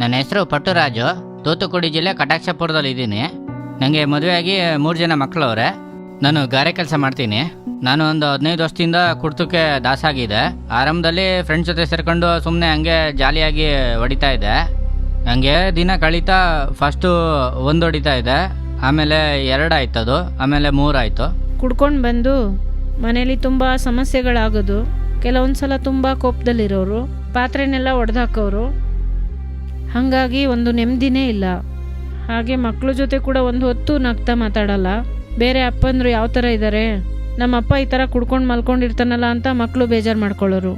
ನನ್ನ ಹೆಸರು ಪಟ್ಟುರಾಜು ತೂತುಕುಡಿ ಜಿಲ್ಲೆ ಕಟಾಕ್ಷಪುರದಲ್ಲಿ ಇದ್ದೀನಿ. ನನಗೆ ಮದುವೆಯಾಗಿ ಮೂರು ಜನ ಮಕ್ಕಳವ್ರೆ. ನಾನು ಗಾರೆ ಕೆಲಸ ಮಾಡ್ತೀನಿ. ನಾನು ಒಂದು ಹದಿನೈದು ವರ್ಷದಿಂದ ಕುಡ್ತಕ್ಕೆ ದಾಸಾಗಿದೆ. ಆರಂಭದಲ್ಲಿ ಫ್ರೆಂಡ್ಸ್ ಜೊತೆ ಸೇರ್ಕೊಂಡು ಸುಮ್ಮನೆ ಹಂಗೆ ಜಾಲಿಯಾಗಿ ಹೊಡಿತಾ ಇದ್ದೆ. ಹಂಗೆ ದಿನ ಕಳೀತಾ ಫಸ್ಟು ಒಂದು ಹೊಡಿತಾ ಇದೆ ಆಮೇಲೆ ಎರಡು ಆಯ್ತದು ಆಮೇಲೆ ಮೂರಾಯಿತು ಕುಡ್ಕೊಂಡು ಬಂದು ಮನೇಲಿ ತುಂಬ ಸಮಸ್ಯೆಗಳಾಗೋದು. ಕೆಲವೊಂದು ಸಲ ತುಂಬ ಕೋಪದಲ್ಲಿರೋರು, ಪಾತ್ರೆನೆಲ್ಲ ಒಡೆದಾಕೋರು ಹಾಗಾಗಿ ಒಂದು ನೆಮ್ಮದಿನೇ ಇಲ್ಲ. ಹಾಗೆ ಮಕ್ಕಳ ಜೊತೆ ಕೂಡ ಒಂದು ಹೊತ್ತು ನಗ್ತಾ ಮಾತಾಡಲ್ಲ. ಬೇರೆ ಅಪ್ಪಂದರು ಯಾವ ಥರ ಇದ್ದಾರೆ ನಮ್ಮ ಅಪ್ಪ ಈ ಥರ ಕುಡ್ಕೊಂಡು ಮಲ್ಕೊಂಡಿರ್ತಾನಲ್ಲ ಅಂತ ಮಕ್ಕಳು ಬೇಜಾರು ಮಾಡ್ಕೊಳ್ಳೋರು.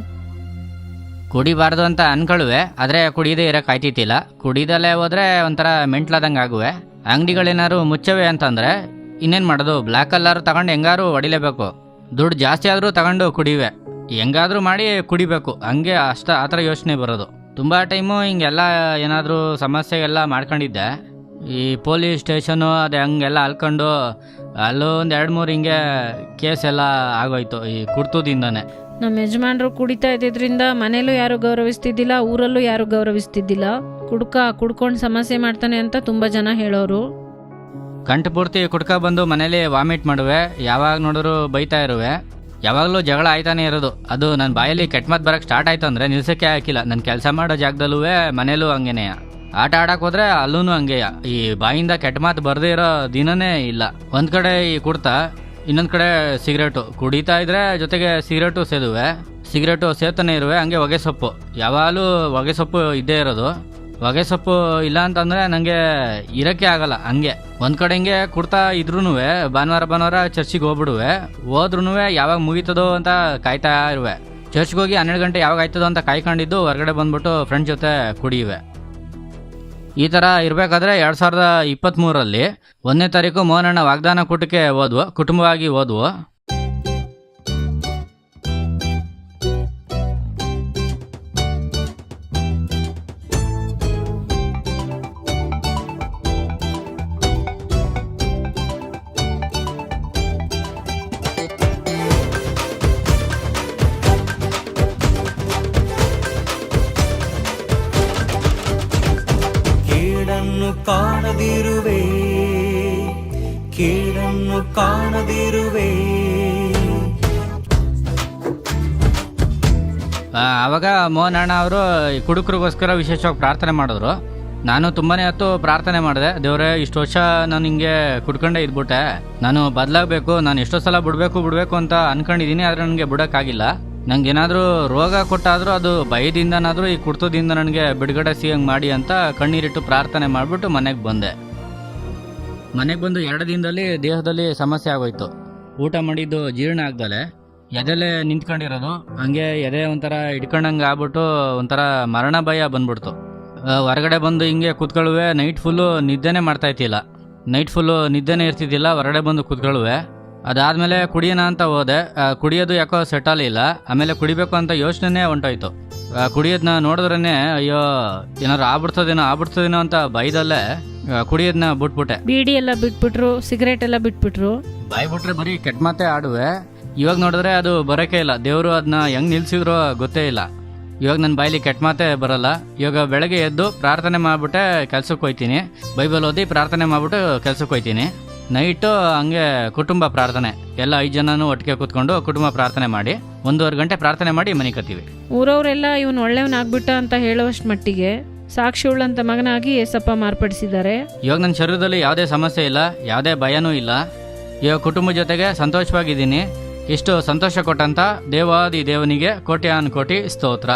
ಕುಡಿಬಾರ್ದು ಅಂತ ಅನ್ಕೊಳ್ಳುವೆ ಆದರೆ ಕುಡಿಯದೇ ಇರೋಕೆ ಆಯ್ತಿತ್ತಿಲ್ಲ. ಕುಡಿದಲ್ಲೇ ಹೋದರೆ ಒಂಥರ ಮೆಂಟ್ಲಾದಂಗೆ ಆಗುವೆ. ಅಂಗಡಿಗಳೇನಾದ್ರು ಮುಚ್ಚವೆ ಅಂತಂದರೆ ಇನ್ನೇನು ಮಾಡೋದು? ಬ್ಲ್ಯಾಕ್ ಕಲ್ಲರ್ ತಗೊಂಡು ಹೆಂಗಾರು ಹೊಡಿಲೇಬೇಕು. ದುಡ್ಡು ಜಾಸ್ತಿ ಆದರೂ ತಗೊಂಡು ಕುಡಿವೆ ಹೆಂಗಾದರೂ ಮಾಡಿ ಕುಡಿಬೇಕು. ಹಂಗೆ ಅಷ್ಟ ಆ ಥರ ಯೋಚನೆ ಬರೋದು. ತುಂಬ ಟೈಮು ಹಿಂಗೆಲ್ಲ ಏನಾದರೂ ಸಮಸ್ಯೆಗೆಲ್ಲ ಮಾಡ್ಕೊಂಡಿದ್ದೆ. ಈ ಪೊಲೀಸ್ ಸ್ಟೇಷನು ಅದು ಹಂಗೆಲ್ಲ ಅಲ್ಕೊಂಡು ಅಲ್ಲೂ ಒಂದು ಎರಡು ಮೂರು ಹಿಂಗೆ ಕೇಸ್ ಎಲ್ಲ ಆಗೋಯ್ತು ಈ ಕುರ್ತುದಿಂದನೇ. ನಮ್ಮ ಯಜಮಾನರು ಕುಡಿತಾ ಇದ್ದಿದ್ರಿಂದ ಮನೇಲೂ ಯಾರು ಗೌರವಿಸ್ತಿದ್ದಿಲ್ಲ ಊರಲ್ಲೂ ಯಾರು ಗೌರವಿಸ್ತಿದ್ದಿಲ್ಲ. ಕುಡ್ಕ ಕುಡ್ಕೊಂಡು ಸಮಸ್ಯೆ ಮಾಡ್ತಾನೆ ಅಂತ ತುಂಬ ಜನ ಹೇಳೋರು. ಕಂಠಪೂರ್ತಿ ಕುಡ್ಕ ಬಂದು ಮನೇಲಿ ವಾಮಿಟ್ ಮಾಡುವೆ ಯಾವಾಗ ನೋಡಿದ್ರು ಬೈತಾ ಇರುವೆ. ಯಾವಾಗಲೂ ಜಗಳ ಆಯ್ತಾನೆ ಇರೋದು. ಅದು ನನ್ನ ಬಾಯಲ್ಲಿ ಕೆಟ್ಟ ಮಾತು ಬರಕ್ಕೆ ಸ್ಟಾರ್ಟ್ ಆಯ್ತು ಅಂದರೆ ನಿಲ್ಸೋಕ್ಕೆ ಹಾಕಿಲ್ಲ. ನಾನು ಕೆಲಸ ಮಾಡೋ ಜಾಗದಲ್ಲೂ ಮನೇಲೂ ಹಂಗೇನೆಯ ಆಟ ಆಡಕ್ಕೆ ಹೋದ್ರೆ ಅಲ್ಲೂ ಹಂಗೆಯ. ಈ ಬಾಯಿಂದ ಕೆಟ್ಟ ಮಾತು ಬರದೇ ಇರೋ ದಿನನೇ ಇಲ್ಲ. ಒಂದು ಕಡೆ ಈ ಕುಡ್ತಾ, ಇನ್ನೊಂದು ಕಡೆ ಸಿಗರೇಟು. ಕುಡಿತಾ ಇದ್ರೆ ಜೊತೆಗೆ ಸಿಗರೇಟು ಸೇದುವೆ. ಸಿಗರೇಟು ಸೇತಾನೆ ಇರುವೆ, ಹಂಗೆ ಹೊಗೆ ಸೊಪ್ಪು ಯಾವಾಗಲೂ ಹೊಗೆ ಸೊಪ್ಪು ಇದ್ದೇ ಇರೋದು. ಹೊಗೆ ಸೊಪ್ಪು ಇಲ್ಲ ಅಂತಂದ್ರೆ ನನಗೆ ಇರಕ್ಕೆ ಆಗಲ್ಲ, ಹಂಗೆ. ಒಂದ್ ಕಡೆ ಹಿಂಗೆ ಕುಡ್ತಾ ಇದ್ರೂ ಭಾನುವಾರ ಭಾನುವಾರ ಚರ್ಚಿಗೆ ಹೋಗ್ಬಿಡುವೆ. ಹೋದ್ರೂ ಯಾವಾಗ ಮುಗೀತದೋ ಅಂತ ಕಾಯ್ತಾ ಇರುವೆ. ಚರ್ಚ್ಗೆ ಹೋಗಿ ಹನ್ನೆರಡು ಗಂಟೆ ಯಾವಾಗ ಆಯ್ತದೋ ಅಂತ ಕಾಯ್ಕೊಂಡಿದ್ದು ಹೊರಗಡೆ ಬಂದ್ಬಿಟ್ಟು ಫ್ರೆಂಡ್ ಜೊತೆ ಕುಡಿಯುವೆ. ಈ ಥರ ಇರಬೇಕಾದ್ರೆ ಎರಡು ಸಾವಿರದ ಇಪ್ಪತ್ತ್ಮೂರರಲ್ಲಿ ಒಂದನೇ ತಾರೀಕು ಮೋಹನಣ್ಣ ವಾಗ್ದಾನ ಕೂಟಕ್ಕೆ ಹೋದ್ವು, ಕುಟುಂಬವಾಗಿ ಹೋದ್ವು. ಆ, ಆವಾಗ ಮೋಹನ್ ಅಣ್ಣ ಅವರು ಕುಡುಕರಿಗೋಸ್ಕರ ವಿಶೇಷವಾಗಿ ಪ್ರಾರ್ಥನೆ ಮಾಡಿದ್ರು. ನಾನು ತುಂಬಾನೇ ಹೊತ್ತು ಪ್ರಾರ್ಥನೆ ಮಾಡಿದೆ. ದೇವ್ರೆ ಇಷ್ಟು ವರ್ಷ ನಾನು ಹಿಂಗೆ ಕುಡ್ಕೊಂಡೇ ಇದ್ಬಿಟ್ಟೆ. ನಾನು ಬದಲಾಗಬೇಕು ನಾನು ಎಷ್ಟೋ ಸಲ ಬಿಡಬೇಕು ಬಿಡಬೇಕು ಅಂತ ಅನ್ಕೊಂಡಿದ್ದೀನಿ ಆದರೆ ನನಗೆ ಬಿಡೋಕ್ಕಾಗಿಲ್ಲ. ನಂಗೆ ಏನಾದರೂ ರೋಗ ಕೊಟ್ಟಾದರೂ ಅದು ಭಯದಿಂದನಾದರೂ ಈ ಕುಡ್ತದಿಂದ ನನಗೆ ಬಿಡುಗಡೆ ಸಿಗಂಗೆ ಮಾಡಿ ಅಂತ ಕಣ್ಣೀರಿಟ್ಟು ಪ್ರಾರ್ಥನೆ ಮಾಡಿಬಿಟ್ಟು ಮನೆಗೆ ಬಂದೆ. ಮನೆಗೆ ಬಂದು ಎರಡು ದಿನದಲ್ಲಿ ದೇಹದಲ್ಲಿ ಸಮಸ್ಯೆ ಆಗೋಯ್ತು. ಊಟ ಮಾಡಿದ್ದು ಜೀರ್ಣ ಆಗ್ದಲೆ. ಎದೆಲೆ ನಿಂತ್ಕೊಂಡಿರೋದು, ಹಂಗೆ ಎದೆ ಒಂಥರ ಹಿಡ್ಕೊಂಡಂಗೆ ಆಗ್ಬಿಟ್ಟು ಒಂಥರ ಮರಣ ಭಯ ಬಂದ್ಬಿಡ್ತು. ಹೊರಗಡೆ ಬಂದು ಹಿಂಗೆ ಕೂತ್ಕೊಳ್ಳುವೆ, ನೈಟ್ ಫುಲ್ಲು ನಿದ್ದೆನೇ ಮಾಡ್ತಾ ಇದ್ದಿಲ್ಲ ನೈಟ್ ಫುಲ್ಲು ನಿದ್ದೆನೇ ಇರ್ತಿದ್ದಿಲ್ಲ, ಹೊರಗಡೆ ಬಂದು ಕೂತ್ಕೊಳ್ಳುವೆ. ಅದಾದಮೇಲೆ ಕುಡಿಯೋಣ ಅಂತ ಹೋದೆ. ಕುಡಿಯೋದು ಯಾಕೋ ಸೆಟ್ ಆಗಲಿಲ್ಲ ಆಮೇಲೆ ಕುಡಿಬೇಕು ಅಂತ ಯೋಚನೆ ಹೊಂಟೋಯ್ತು. ಕುಡಿಯೋದನ್ನ ನೋಡಿದ್ರೇ ಅಯ್ಯೋ, ಏನಾದ್ರು ಆಗ್ಬಿಡ್ತದೇನೋ ಆಗ್ಬಿಡ್ತದೇನೋ ಅಂತ ಭಯದಲ್ಲೇ ಕುಡಿಯೋದನ್ನ ಬಿಟ್ಬಿಟ್ಟೆ. ಬೀಡಿ ಎಲ್ಲ ಬಿಟ್ಬಿಟ್ರು ಸಿಗರೇಟ್ ಎಲ್ಲ ಬಿಟ್ಬಿಟ್ರು. ಬಾಯ್ ಬಿಟ್ರೆ ಬರೀ ಕೆಟ್ಟ ಮಾತೆ ಆಡುವೆ. ಇವಾಗ ನೋಡಿದ್ರೆ ಅದು ಬರೋಕೆ ಇಲ್ಲ. ದೇವರು ಅದನ್ನ ಹೆಂಗ್ ನಿಲ್ಸಿದ್ರು ಗೊತ್ತೇ ಇಲ್ಲ. ಇವಾಗ ನನ್ನ ಬಾಯಲ್ಲಿ ಕೆಟ್ಟ ಮಾತೆ ಬರಲ್ಲ. ಇವಾಗ ಬೆಳಗ್ಗೆ ಎದ್ದು ಪ್ರಾರ್ಥನೆ ಮಾಡ್ಬಿಟ್ಟೆ ಕೆಲ್ಸಕ್ಕೆ ಹೋಯ್ತೀನಿ. ಬೈಬಲ್ ಓದಿ ಪ್ರಾರ್ಥನೆ ಮಾಡ್ಬಿಟ್ಟು ಕೆಲ್ಸಕ್ಕೆ ಹೋಯ್ತೀನಿ. ನೈಟು ಹಂಗೆ ಕುಟುಂಬ ಪ್ರಾರ್ಥನೆ. ಎಲ್ಲ ಐದು ಜನನು ಒಟ್ಟಿಗೆ ಕೂತ್ಕೊಂಡು ಕುಟುಂಬ ಪ್ರಾರ್ಥನೆ ಮಾಡಿ ಒಂದೂವರೆ ಗಂಟೆ ಪ್ರಾರ್ಥನೆ ಮಾಡಿ ಮನೆ ಕತ್ತೀವಿ ಊರವರೆಲ್ಲ ಇವನು ಒಳ್ಳೆಯವನಾಗ್ಬಿಟ್ಟ ಅಂತ ಹೇಳೋವಷ್ಟು ಮಟ್ಟಿಗೆ ಸಾಕ್ಷಿ ಉಳ್ಳಂತ ಮಗನಾಗಿ ಯೇಸಪ್ಪ ಮಾರ್ಪಡಿಸಿದ್ದಾರೆ. ಇವಾಗ ನನ್ನ ಶರೀರದಲ್ಲಿ ಯಾವುದೇ ಸಮಸ್ಯೆ ಇಲ್ಲ, ಯಾವುದೇ ಭಯನೂ ಇಲ್ಲ. ಇವಾಗ ಕುಟುಂಬ ಜೊತೆಗೆ ಸಂತೋಷವಾಗಿದ್ದೀನಿ. ಇಷ್ಟು ಸಂತೋಷ ಕೊಟ್ಟಂತ ದೇವಾದಿ ದೇವನಿಗೆ ಕೋಟ್ಯಾನ್ ಕೋಟಿ ಸ್ತೋತ್ರ.